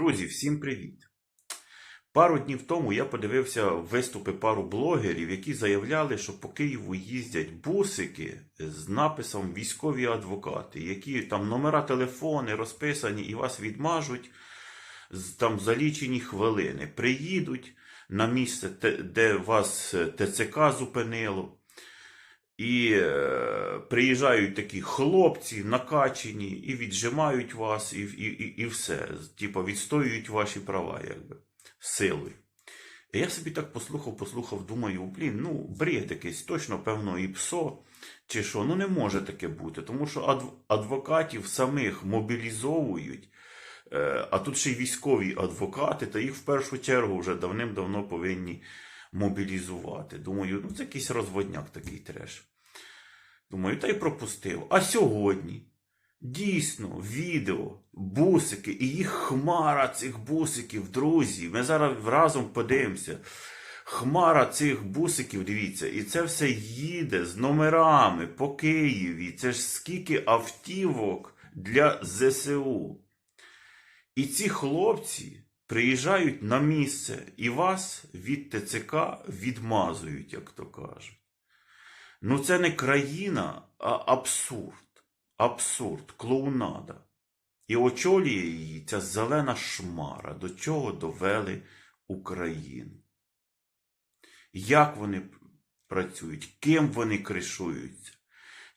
Друзі, всім привіт! Пару днів тому я подивився виступи пару блогерів, які заявляли, що по Києву їздять бусики з написом військові адвокати, які там номера телефони розписані і вас відмажуть там за лічені хвилини. Приїдуть на місце, де вас е, ТЦК зупинило. І е, приїжджають такі хлопці накачені і віджимають вас, і, і, і, і все. Типа відстоюють ваші права, якби силою. І я собі так послухав, послухав, думаю, блін, ну, бред якийсь, точно, певно, і ПСО, чи що, ну не може таке бути, тому що адв- адвокатів самих мобілізовують, е, а тут ще й військові адвокати, та їх в першу чергу вже давним-давно повинні мобілізувати. Думаю, ну це якийсь розводняк такий треш. Думаю, та й пропустив. А сьогодні дійсно відео, бусики і їх хмара цих бусиків, друзі. Ми зараз разом подивимося. Хмара цих бусиків, дивіться, і це все їде з номерами по Києві. Це ж скільки автівок для ЗСУ. І ці хлопці приїжджають на місце і вас від ТЦК відмазують, як то кажуть. Ну, це не країна, а абсурд. Абсурд, клоунада. І очолює її ця зелена шмара, до чого довели Україну. Як вони працюють, ким вони кришуються?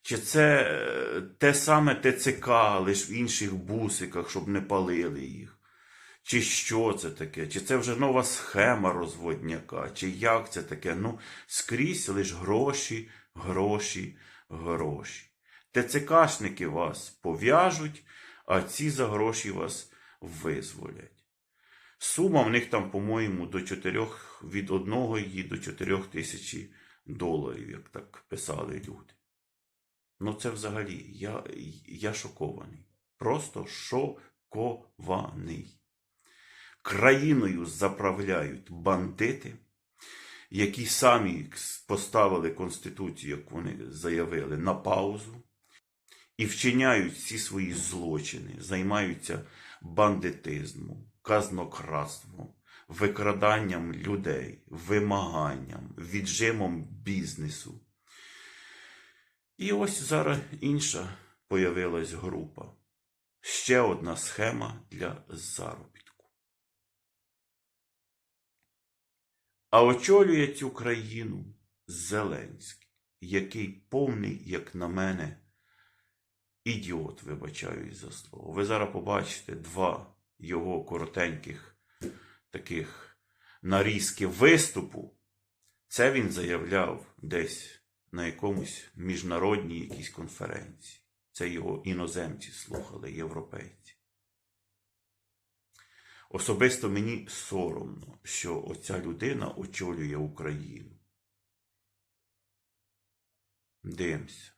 Чи це е, те саме ТЦК, лише в інших бусиках, щоб не палили їх? Чи що це таке? Чи це вже нова схема розводняка? Чи як це таке? Ну, скрізь лише гроші, гроші, гроші. ТЦКшники вас пов'яжуть, а ці за гроші вас визволять. Сума в них там, по-моєму, до 4, від 1 і до 4 тисячі доларів, як так писали люди. Ну, це взагалі, я, я шокований. Просто шокований. Країною заправляють бандити, які самі поставили Конституцію, як вони заявили, на паузу, і вчиняють всі свої злочини, займаються бандитизмом, казнократством, викраданням людей, вимаганням, віджимом бізнесу. І ось зараз інша появилась група. Ще одна схема для заробітку. А очолює цю країну Зеленський, який повний, як на мене, ідіот, вибачаюсь за слово. Ви зараз побачите два його коротеньких таких нарізки виступу. Це він заявляв десь на якомусь міжнародній якійсь конференції. Це його іноземці слухали, європейці. Особисто мені соромно, що оця людина очолює Україну. Дивимося.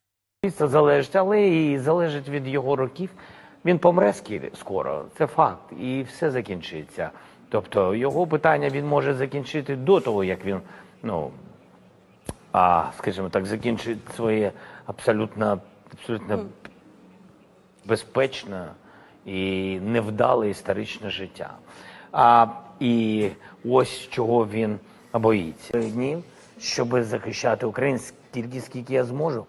Це залежить, але і залежить від його років. Він помре скоро, це факт, і все закінчиться. Тобто його питання він може закінчити до того, як він, ну а, скажімо так, закінчить своє абсолютно, абсолютно безпечне і невдале історичне життя. А, і ось чого він боїться. Днів, щоб захищати Україну стільки, скільки я зможу.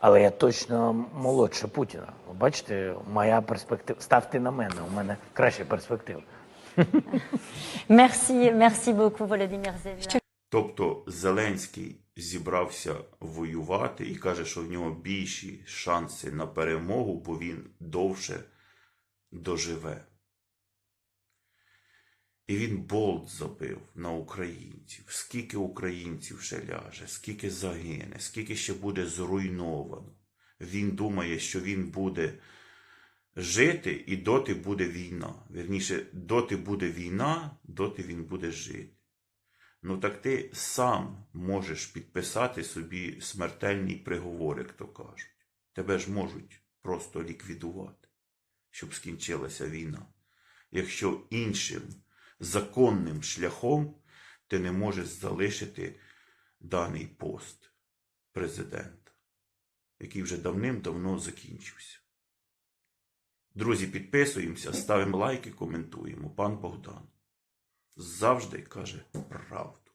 Але я точно молодше Путіна. Бачите, моя перспектива. Ставте на мене, у мене краща перспектива. Merci, merci beaucoup, Volodymyr. Тобто Зеленський зібрався воювати і каже, що в нього більші шанси на перемогу, бо він довше доживе. І він болт забив на українців. Скільки українців ще ляже, скільки загине, скільки ще буде зруйновано. Він думає, що він буде жити і доти буде війна. Вірніше, доти буде війна, доти він буде жити. Ну так ти сам можеш підписати собі смертельний приговор, як то кажуть. Тебе ж можуть просто ліквідувати, щоб скінчилася війна. Якщо іншим законним шляхом ти не можеш залишити даний пост президента, який вже давним-давно закінчився. Друзі, підписуємося, ставимо лайки, коментуємо. Пан Богдан завжди каже правду.